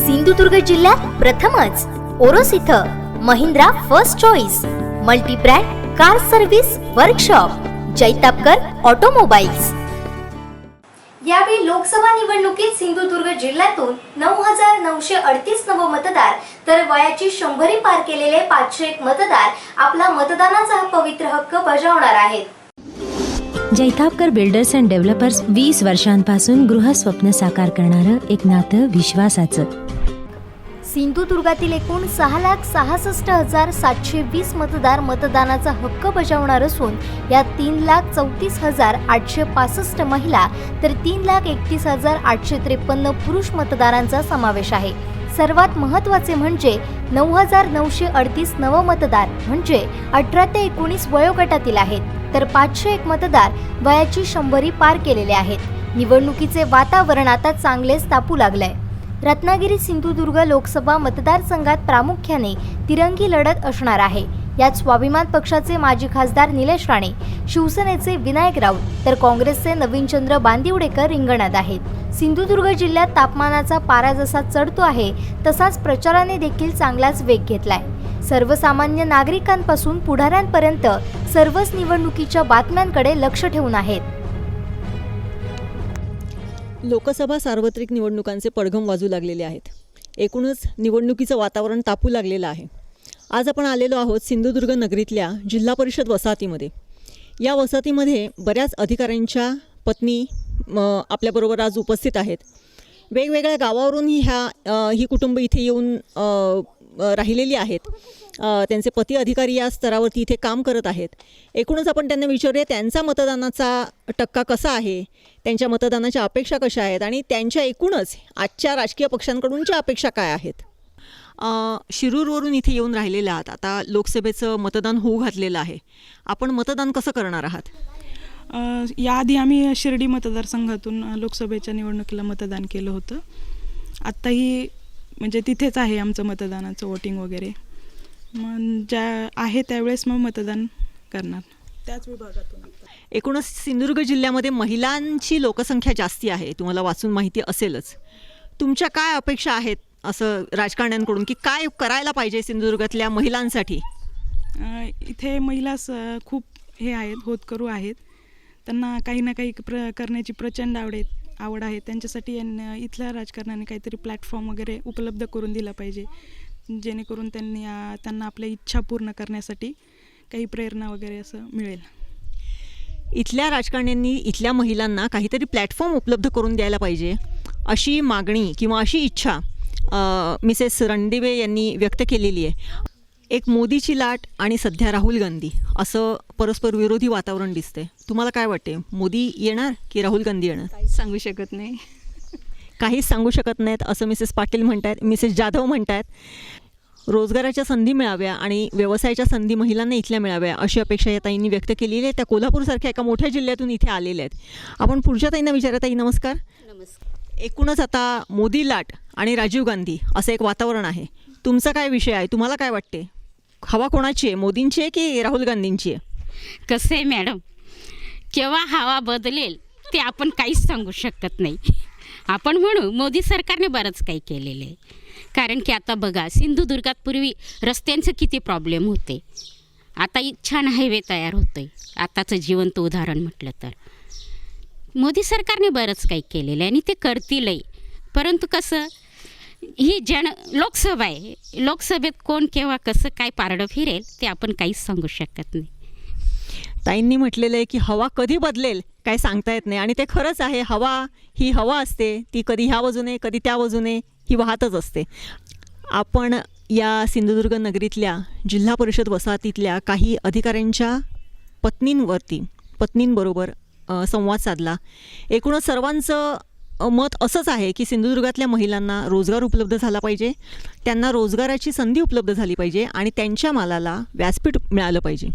सिंधुदुर्ग जिल्ह्यात प्रथमच ओरोस इथं Mahindra first choice multibrand car service workshop Jaitapkar automobiles. यावेळी लोकसभा निवडणुकीत सिंधुदुर्ग जिल्ह्यातून नऊ हजार नऊशे अडतीस नव मतदार तर वयाची शंभरी पार केलेले पाचशे एक मतदार आपला मतदानाचा पवित्र हक्क बजावणार आहेत. जैतापकर बिल्डर्स अँड डेव्हलपर्स वीस वर्षांपासून गृहस्वप्न साकार करणारं एक नातं विश्वासाचं. सिंधुदुर्गातील एकूण सहा लाख सहासष्ट हजार सातशे वीस मतदार मतदानाचा हक्क बजावणार असून यात तीन लाख चौतीस हजार आठशे पासष्ट महिला तर तीन लाख एकतीस हजार आठशे त्रेपन्न पुरुष मतदारांचा समावेश आहे. सर्वात महत्त्वाचे म्हणजे नऊ हजार नऊशे अडतीस नवमतदार म्हणजे अठरा ते एकोणीस वयोगटातील आहेत. तर पाचशे एक मतदार वयाची शंभरी पार केलेले आहेत. निवडणुकीचे वातावरण आता चांगलेच तापू लागलंय. रत्नागिरी सिंधुदुर्ग लोकसभा मतदारसंघात प्रामुख्याने तिरंगी लढत असणार आहे. यात स्वाभिमान पक्षाचे माजी खासदार निलेश राणे शिवसेनेचे विनायक राऊत तर काँग्रेसचे नवीनचंद्र बांदिवडेकर रिंगणात आहेत. सिंधुदुर्ग जिल्ह्यात तापमानाचा पारा जसा चढतो आहे तसाच प्रचाराने देखील चांगलाच वेग घेतलाय. सर्वसामान्य नागरिकांपासून पुढाऱ्यांपर्यंत सर्वच निवडणुकीच्या बातम्यांकडे लक्ष ठेवून आहेत. लोकसभा सार्वत्रिक निवडणुकांचे पडघम वाजू लागलेले आहेत. एकूणच निवडणुकीचं वातावरण तापू लागलेलं आहे. आज आपण आलेलो आहोत सिंधुदुर्ग नगरीतल्या जिल्हा परिषद वसाहतीमध्ये. या वसाहतीमध्ये बऱ्याच अधिकाऱ्यांच्या पत्नी आपल्याबरोबर आज उपस्थित आहेत. वेगवेगळ्या गावावरून ह्या ही कुटुंब इथे येऊन राहिलेली आहेत. त्यांचे पती अधिकारी या स्तरावरती इथे काम करत आहेत. एकूणच आपण त्यांना विचारूया त्यांचा मतदानाचा टक्का कसा आहे? त्यांच्या मतदानाच्या अपेक्षा कशा आहेत? आणि त्यांच्या एकूणच आजच्या राजकीय पक्षांकडूनच्या अपेक्षा काय आहेत? शिरूरवरून इथे येऊन राहिलेले आहात. आता लोकसभेचं मतदान होऊ घातलेलं आहे. आपण मतदान कसं करणार आहात? याआधी आम्ही शिर्डी मतदारसंघातून लोकसभेच्या निवडणुकीला मतदान केलं होतं. आत्ताही म्हणजे तिथेच आहे आमचं मतदानाचं वोटिंग वगैरे. मग ज्या आहे त्यावेळेस मग मतदान करणार. त्याच विभागातून. एकूणच सिंधुदुर्ग जिल्ह्यामध्ये महिलांची लोकसंख्या जास्ती आहे. तुम्हाला वाचून माहिती असेलच. तुमच्या काय अपेक्षा आहेत? असं राजकारण्यांकडून की काय करायला पाहिजे सिंधुदुर्गातल्या महिलांसाठी? इथे महिला स खूप हे आहेत होतकरू आहेत. त्यांना काही ना काही प्र करण्याची प्रचंड आवड आवड आहे. त्यांच्यासाठी यांना इथल्या राजकारणाने काहीतरी प्लॅटफॉर्म वगैरे उपलब्ध करून दिला पाहिजे. जेणेकरून त्यांनी त्यांना आपल्या इच्छा पूर्ण करण्यासाठी काही प्रेरणा वगैरे असं मिळेल. इथल्या राजकारण्यांनी इथल्या महिलांना काहीतरी प्लॅटफॉर्म उपलब्ध करून द्यायला पाहिजे अशी मागणी किंवा अशी इच्छा मिसेस रणदिवे यांनी व्यक्त केलेली आहे. एक मोदीची लाट आणि सध्या राहुल गांधी असं परस्पर विरोधी वातावरण दिसतंय. तुम्हाला काय वाटते मोदी येणार की राहुल गांधी येणार? काहीच सांगू शकत नाही. काहीच सांगू शकत नाहीत असं मिसेस पाटील म्हणतायत मिसेस जाधव म्हणतायत. रोजगाराच्या संधी मिळाव्या आणि व्यवसायाच्या संधी महिलांना इथल्या मिळाव्या अशी अपेक्षा या ताईंनी व्यक्त केलेली आहे. त्या कोल्हापूरसारख्या एका मोठ्या जिल्ह्यातून इथे आलेल्या आहेत. आपण पुढच्या ताईंना विचारा ताई नमस्कार. एकूणच आता मोदी लाट आणि राजीव गांधी असं एक वातावरण आहे. तुमचा काय विषय आहे? तुम्हाला काय वाटते? हवा कोणाची आहे? मोदींची आहे की राहुल गांधींची आहे? कसं आहे मॅडम? केव्हा हवा बदलेल ते आपण काहीच सांगू शकत नाही. आपण म्हणू मोदी सरकारने बरंच काही केलेलं आहे. कारण की आता बघा सिंधुदुर्गात पूर्वी रस्त्यांचं किती प्रॉब्लेम होते. आता छान हायवे तयार होतोय. आताचं जिवंत उदाहरण म्हटलं तर. मोदी सरकारने बरंच काही केलेलं आहे आणि ते करतीलही. परंतु कसं ही जन लोकसभा आहे. लोकसभेत कोण केव्हा कसं काय पारडं फिरेल ते आपण काहीच सांगू शकत नाही. ताईंनी म्हटलेलं आहे की हवा कधी बदलेल काय सांगता येत नाही. आणि ते खरंच आहे हवा ही हवा असते. ती कधी ह्या बाजूने कधी त्या बाजूने ही वाहतच असते. आपण या सिंधुदुर्ग नगरीतल्या जिल्हा परिषद वसाहतीतल्या काही अधिकाऱ्यांच्या पत्नींवरती पत्नींबरोबर संवाद साधला. एकूणच सर्वांचं मत असंच आहे की सिंधुदुर्गातल्या महिलांना रोजगार उपलब्ध झाला पाहिजे त्यांना रोजगाराची संधी उपलब्ध झाली पाहिजे आणि त्यांच्या मालाला व्यासपीठ मिळालं पाहिजे.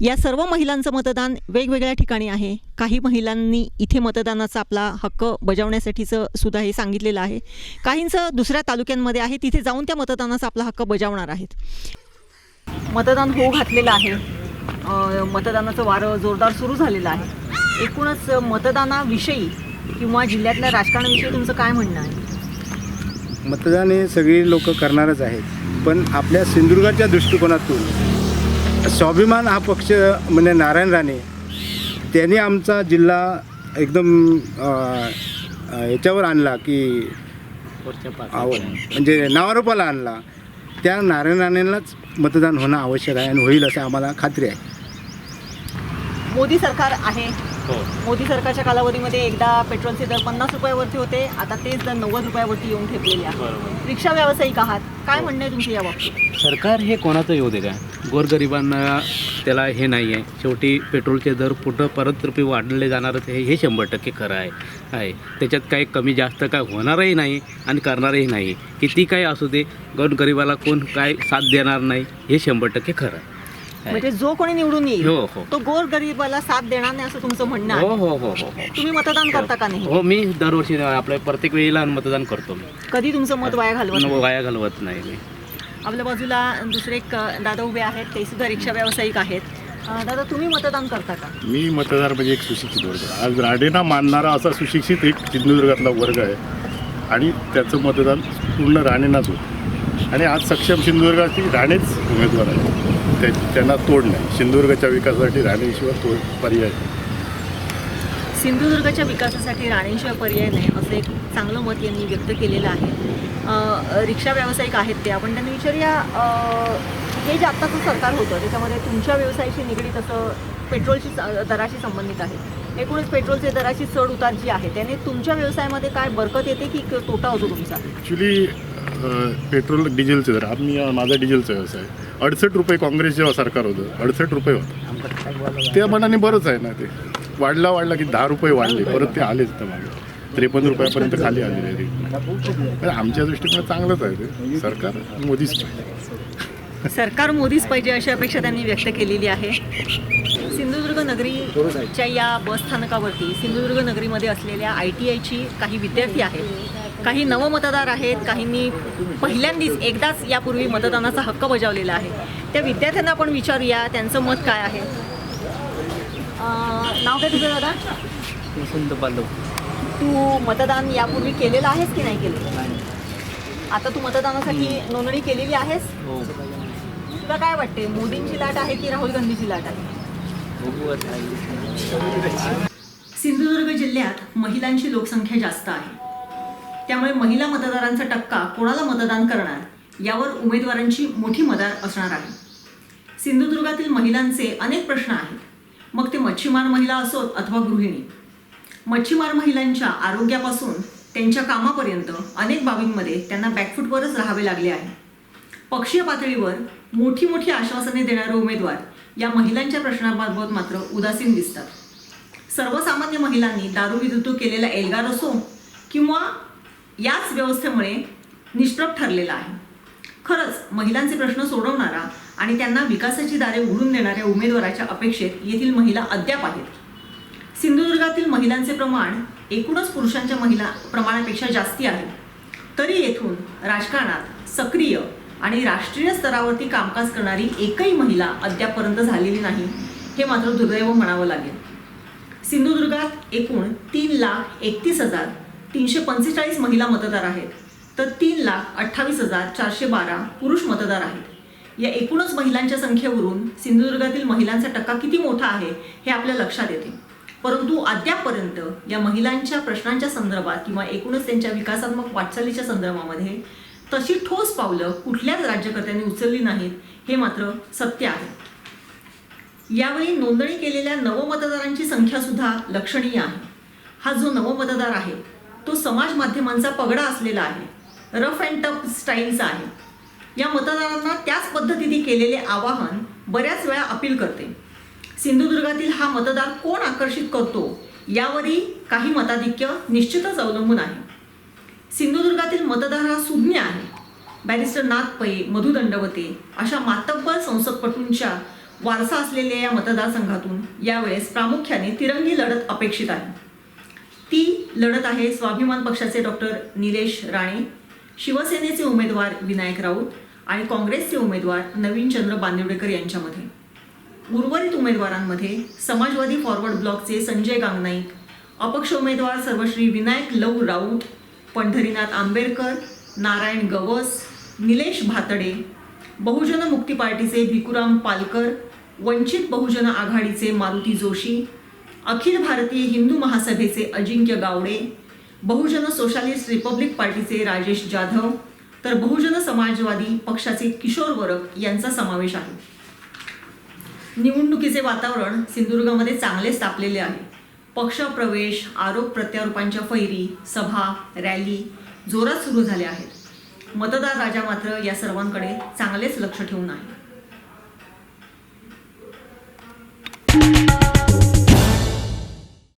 या सर्व महिलांचं मतदान वेगवेगळ्या ठिकाणी आहे. काही महिलांनी इथे मतदानाचा आपला हक्क बजावण्यासाठीचं सुद्धा हे सांगितलेलं आहे. काहींचं दुसऱ्या तालुक्यांमध्ये आहे तिथे जाऊन त्या मतदानाचा आपला हक्क बजावणार आहेत. मतदान होऊ घातलेलं आहे. मतदानाचं वारं जोरदार सुरू झालेलं आहे. एकूणच मतदानाविषयी किंवा जिल्ह्यातल्या राजकारणाविषयी तुमचं काय म्हणणं आहे? मतदान हे सगळी लोक करणारच आहेत. पण आपल्या सिंधुदुर्गाच्या दृष्टिकोनातून स्वाभिमान हा पक्ष म्हणजे नारायण राणे त्यांनी आमचा जिल्हा एकदम याच्यावर आणला की म्हणजे नावारूपाला आणला. त्या नारायण राणेंनाच मतदान होणं आवश्यक आहे आणि होईल असं आम्हाला खात्री आहे. मोदी सरकार आहे मोदी सरकारच्या कालावधीमध्ये एकदा पेट्रोलचे दर पन्नास रुपयावरती होते. आता तेच दर नव्वद रुपयावरती येऊन ठेपलेले आहेत. रिक्षा व्यावसायिक आहात. काय म्हणणं आहे तुमचं या बाबतीत? सरकार हे कोणाचं येऊ दे का गोरगरिबांना त्याला हे नाही आहे. शेवटी पेट्रोलचे दर पुढं परत रुपये वाढले जाणारच हे हे शंभर टक्के खरं आहे. आहे. त्याच्यात काही कमी जास्त काय होणारही नाही आणि करणारही नाही. किती काय असू दे गोरगरिबाला कोण काय साथ देणार नाही हे शंभर टक्के खरं आहे. म्हणजे जो कोणी निवडून येईल हो हो. तो गोर गरीबाला साथ देणार नाही असं तुमचं म्हणणं हो आहे. हो हो हो हो तुम्ही मतदान करता का नाही? हो मी दरवर्षी आपल्या प्रत्येक वेळेला मतदान करतो मी. कधी तुमचं मत वाया घालवत नाही? वाया घालवत नाही मी. आपल्या बाजूला दुसरे एक अ, दादा उभे आहेत ते सुद्धा रिक्षा व्यावसायिक आहेत. अ, दादा तुम्ही मतदान करता का? मी मतदार म्हणजे एक सुशिक्षित वर्ग. आज राणेंना मानणारा असा सुशिक्षित एक सिंधुदुर्गातला वर्ग आहे. आणि त्याचं मतदान पूर्ण राणेंनाच होतं. आणि आज सक्षम सिंधुदुर्गाची राणेच उमेदवार आहे त्या त्यांना तोड नाही. सिंधुदुर्गाच्या विकासासाठी राणेशिवाय तोड पर्याय. सिंधुदुर्गच्या विकासासाठी राणेशिवाय पर्याय नाही असं एक चांगलं मत यांनी व्यक्त केलेलं आहे. रिक्षा व्यावसायिक आहेत ते. आपण त्यांनी विचारूया हे जे आत्ताचं सरकार होतं त्याच्यामध्ये तुमच्या व्यवसायाशी निगडीत असं पेट्रोलची स- दराशी संबंधित आहे. एकूणच पेट्रोलचे दराची चढ उतार जी आहे त्याने तुमच्या व्यवसायामध्ये काय बरकत येते की क- तोटा होतो तुमचा? ॲक्च्युली पेट्रोल डिझेलचे दर आम्ही माझा डिझेलचा व्यवसाय अडसष्ट रुपये काँग्रेस जेव्हा सरकार होतं अडसष्ट रुपये होतं. त्या मनाने बरंच आहे ना ते. वाढला वाढला की दहा रुपये वाढले. परत ते आलेच तर मागे. त्रेपन्न रुपयापर्यंत खाली आलेले आहे ते आमच्या दृष्टीने चांगलंच आहे ते. सरकार मोदीच पाहिजे. सरकार मोदीच पाहिजे अशी अपेक्षा त्यांनी व्यक्त केलेली आहे. सिंधुदुर्ग नगरीच्या या बस स्थानकावरती सिंधुदुर्ग नगरीमध्ये असलेल्या आय टी आयची काही विद्यार्थी आहेत. काही नवमतदार आहेत काहींनी पहिल्यांदाच एकदाच यापूर्वी मतदानाचा हक्क बजावलेला आहे. त्या विद्यार्थ्यांना आपण विचारूया त्यांचं मत काय आहे? अं, नाव काय तुझं दादा? तू मतदान यापूर्वी केलेलं आहेस की नाही केलेलं? आता तू मतदानासाठी नोंदणी केलेली आहेस? तुला काय वाटते मोदींची लाट आहे की राहुल गांधीची लाट आहे? सिंधुदुर्ग जिल्ह्यात महिलांची लोकसंख्या जास्त आहे. त्यामुळे महिला मतदारांचा टक्का कोणाला मतदान करणार यावर उमेदवारांची मोठी मदार असणार आहे. सिंधुदुर्गातील महिलांचे अनेक प्रश्न आहेत. मग ते मच्छीमार महिला असोत अथवा गृहिणी? मच्छीमार महिलांच्या आरोग्यापासून त्यांच्या कामापर्यंत अनेक बाबींमध्ये त्यांना बॅकफूटवरच राहावे लागले आहे. पक्षीय पातळीवर मोठी मोठी आश्वासने देणारे उमेदवार या महिलांच्या प्रश्नांबाबत मात्र उदासीन दिसतात. सर्वसामान्य महिलांनी दारू विरुद्ध केलेला एल्गार असो किंवा याच व्यवस्थेमुळे निष्प्रभ ठरलेला आहे. खरंच महिलांचे प्रश्न सोडवणारा आणि त्यांना विकासाची दारे उघडून देणाऱ्या उमेदवाराच्या अपेक्षेत येथील महिला अद्याप आहेत. सिंधुदुर्गातील महिलांचे प्रमाण एकूणच पुरुषांच्या महिला प्रमाणापेक्षा जास्ती आहे. तरी येथून राजकारणात सक्रिय आणि राष्ट्रीय स्तरावरती कामकाज करणारी एकही महिला अद्यापपर्यंत झालेली नाही हे मात्र दुर्दैव म्हणावं लागेल. सिंधुदुर्गात एकूण तीन लाख एकतीस हजार तीनशे पंचेचाळीस महिला मतदार आहेत तर तीन लाख अठ्ठावीस हजार चारशे बारा पुरुष मतदार आहेत. या एकूणच महिलांच्या संख्येवरून सिंधुदुर्गातील महिलांचा टक्का किती मोठा आहे हे आपल्या लक्षात येते. परंतु अद्यापपर्यंत या महिलांच्या प्रश्नांच्या संदर्भात किंवा एकूणच त्यांच्या विकासात्मक वाटचालीच्या संदर्भामध्ये तशी ठोस पावलं कुठल्याच राज्यकर्त्यांनी उचलली नाहीत हे मात्र सत्य आहे. यावेळी नोंदणी केलेल्या नवमतदारांची संख्यासुद्धा लक्षणीय आहे. हा जो नवमतदार आहे तो समाज माध्यमांचा पगडा असलेला आहे. रफ अँड टफ स्टाईलचा आहे. या मतदारांना त्याच पद्धतीने केलेले आवाहन बऱ्याच वेळा अपील करते. सिंधुदुर्गातील हा मतदार कोण आकर्षित करतो यावरही काही मताधिक्य निश्चितच अवलंबून आहे. सिंधुदुर्गातील मतदार हा सुज्ञ आहे. बॅरिस्टर नाथ पै मधु दंडवते अशा मातब्बर संसदपटूंच्या वारसा असलेल्या या मतदारसंघातून यावेळेस प्रामुख्याने तिरंगी लढत अपेक्षित आहे. ती लढत आहे स्वाभिमान पक्षाचे डॉक्टर निलेश राणे शिवसेनेचे उमेदवार विनायक राऊत आणि काँग्रेसचे उमेदवार नवीन चंद्र बांदिवडेकर यांच्यामध्ये. उर्वरित उमेदवारांमध्ये समाजवादी फॉरवर्ड ब्लॉकचे संजय गांगनाईक अपक्ष उमेदवार सर्वश्री विनायक लव राऊत पंढरीनाथ आंबेडकर नारायण गवस निलेश भातडे बहुजन मुक्ती पार्टीचे भिकुराम पालकर वंचित बहुजन आघाडीचे मारुती जोशी अखिल भारतीय हिंदू महासभेचे अजिंक्य गावडे बहुजन सोशालिस्ट रिपब्लिक पार्टीचे राजेश जाधव तर बहुजन समाजवादी पक्षाचे किशोर वरक यांचा समावेश आहे. निवडणुकीचे वातावरण सिंधुदुर्गामध्ये चांगलेच तापलेले आहे. पक्ष प्रवेश आरोप प्रत्यारोपांच्या फैरी सभा रॅली जोरात सुरू झाल्या आहेत. मतदार राजा मात्र या सर्वांकडे चांगलेच लक्ष ठेवून आहे